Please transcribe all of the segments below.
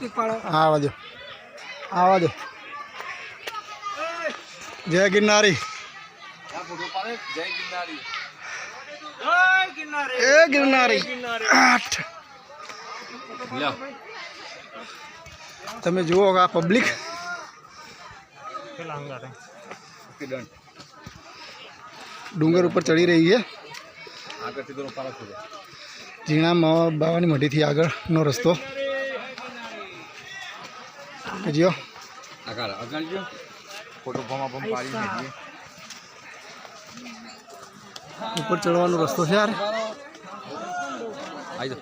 વ્યવસ્થિત પાડો. આવા દો. જય ગિરનારી. એ ગિરનારી. આઠ. તમે જુઓ કે આ પબ્લિક ડુંગર ઉપર ચડી રહી છે. ઝીણા મા બાવાની મઢીથી આગળનો રસ્તો. જો આગળ આગળ જો ફોટો ફોમાં પણ પાડી નાખીએ. ઉપર ચડવાનો રસ્તો છે યાર. આવી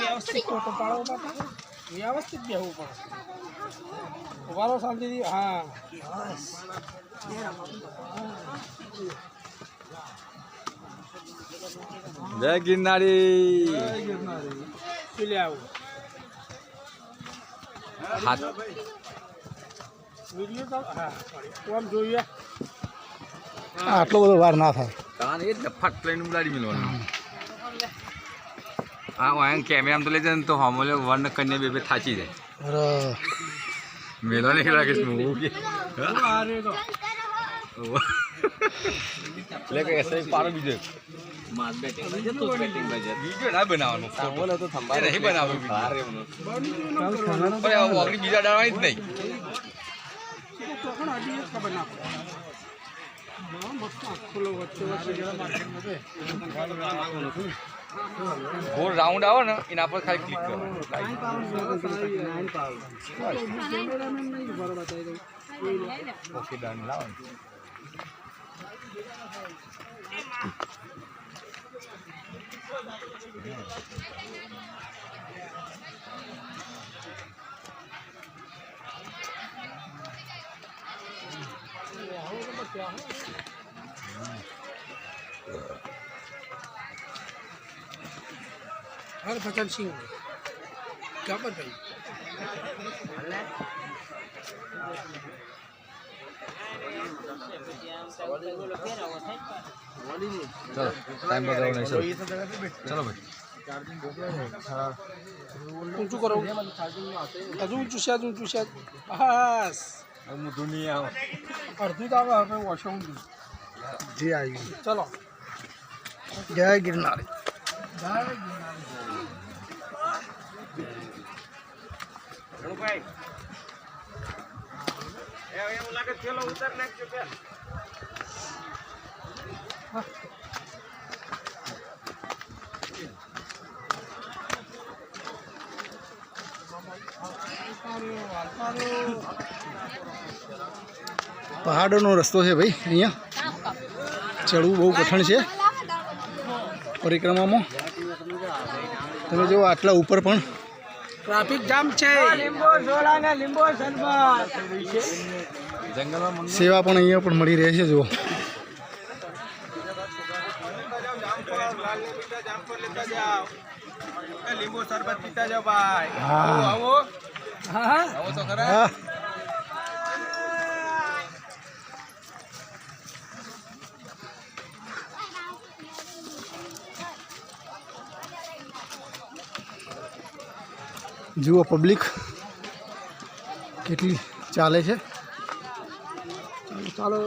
વ્યવસ્થિત ફોટો પાડો બાપા. વ્યવસ્થિત બેહવું પડે. વારો શાંતિથી હા. જય ગિરનારી. પેલે આવું હાથ વીડિયો તો હા કોમ જોઈએ. આટલો બધો વાર ના થાય. કારણ એ ફટ લઈને ઉડાડી મેળવાનું હા વાયન કેમેરામાં તો લઈ જાય ને તો હમલે વન કરીને બે બે થાચી જાય. અરે. લાગે નહીં બીજો બીજો ના બનાવવાનો બોલે તો થંભા નહીં બનાવવાનો પણ આ ઓગળી બીજા ડાળવાની જ નહીં. ગોળ રાઉન્ડ આવે ને એના પર ખાલી ક્લિક કરો. ઓકે ડન લાવો ને. હરભજન સિંહ ક્યાં પર ભાઈ ચલો ટાઈમ બગાડો નહીં ચલો. ભાઈ ઊંચું કરો હજુ ઊંચું છે ઊંચું છે બસ હું દુનિયા પહાડોનો રસ્તો છે ભાઈ, અહીંયા. ચડવું બહુ કઠણ છે પરિક્રમામાં. તમે જો આટલા ઉપર પણ ટ્રાફિક જામ છે. સેવા પણ અહીંયા પણ મળી રહે છે જુઓ. લીંબુ શરબત પીતા જાઓ ભાઈ આવો હા. આવો તો ખરા. જુઓ પબ્લિક કેટલી ચાલે છે. ચાલો.